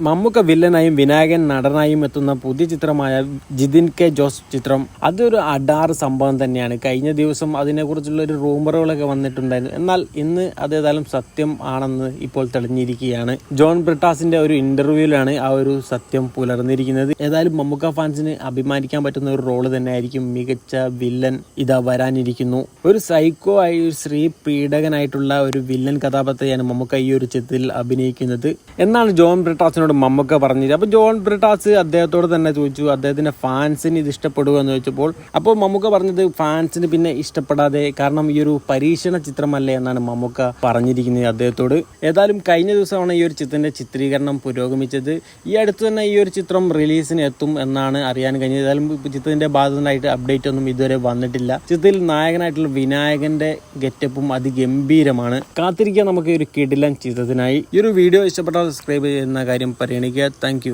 മമ്മൂക്ക വില്ലനായും വിനായകൻ നടനായും എത്തുന്ന പുതിയ ചിത്രമായ ജിതിൻ കെ ജോസ് ചിത്രം അതൊരു അഡാർ സംഭവം തന്നെയാണ്. കഴിഞ്ഞ ദിവസം അതിനെക്കുറിച്ചുള്ള ഒരു റൂമറുകളൊക്കെ വന്നിട്ടുണ്ടായിരുന്നു. എന്നാൽ ഇന്ന് അതേതായാലും സത്യം ആണെന്ന് ഇപ്പോൾ തെളിഞ്ഞിരിക്കുകയാണ്. ജോൺ ബ്രിട്ടാസിന്റെ ഒരു ഇന്റർവ്യൂവിലാണ് ആ ഒരു സത്യം പുലർന്നിരിക്കുന്നത്. ഏതായാലും മമ്മൂക്ക ഫാൻസിന് അഭിമാനിക്കാൻ പറ്റുന്ന ഒരു റോൾ തന്നെയായിരിക്കും മികച്ച വില്ലൻ ഇതാ വരാനിരിക്കുന്നു. ഒരു സൈക്കോ ആയി ഒരു സ്ത്രീ പീഡകനായിട്ടുള്ള ഒരു വില്ലൻ കഥാപാത്രയാണ് മമ്മൂക്ക ഈ ഒരു ചിത്രത്തിൽ അഭിനയിക്കുന്നത്. എന്നാണ് ജോൺ ബ്രിട്ടാസിനോട് മമ്മൂക്ക പറഞ്ഞില്ല? അപ്പോൾ ജോൺ ബ്രിട്ടാസ് അദ്ദേഹത്തോട് തന്നെ ചോദിച്ചു അദ്ദേഹത്തിന്റെ ഫാൻസിന് ഇത് ഇഷ്ടപ്പെടുക എന്ന് ചോദിച്ചപ്പോൾ അപ്പോൾ മമ്മൂക്ക പറഞ്ഞത് ഫാൻസിന് പിന്നെ ഇഷ്ടപ്പെടാതെ കാരണം ഈ ഒരു പരീക്ഷണ ചിത്രമല്ലേ എന്നാണ് മമ്മൂക്ക പറഞ്ഞിരിക്കുന്നത് അദ്ദേഹത്തോട്. ഏതായാലും കഴിഞ്ഞ ദിവസമാണ് ഈ ഒരു ചിത്രത്തിന്റെ ചിത്രീകരണം പുരോഗമിച്ചത്. ഈ അടുത്ത് തന്നെ ഈ ഒരു ചിത്രം റിലീസിന് എത്തും എന്നാണ് അറിയാൻ കഴിഞ്ഞത്. ഏതായാലും ചിത്രത്തിന്റെ ഭാഗത്തുനിന്നായിട്ട് അപ്ഡേറ്റ് ഒന്നും ഇതുവരെ വന്നിട്ടില്ല. ചിത്രത്തിൽ നായകനായിട്ടുള്ള വിനായകന്റെ ഗെറ്റപ്പും അതിഗംഭീരമാണ്. കാത്തിരിക്കാൻ നമുക്ക് ഒരു കിടിലൻ ചിത്രത്തിനായി. ഈ ഒരു വീഡിയോ ഇഷ്ടപ്പെട്ടാൽ സബ്സ്ക്രൈബ് ചെയ്യുന്ന കാര്യം പരിഗണിക്കുക താങ്ക്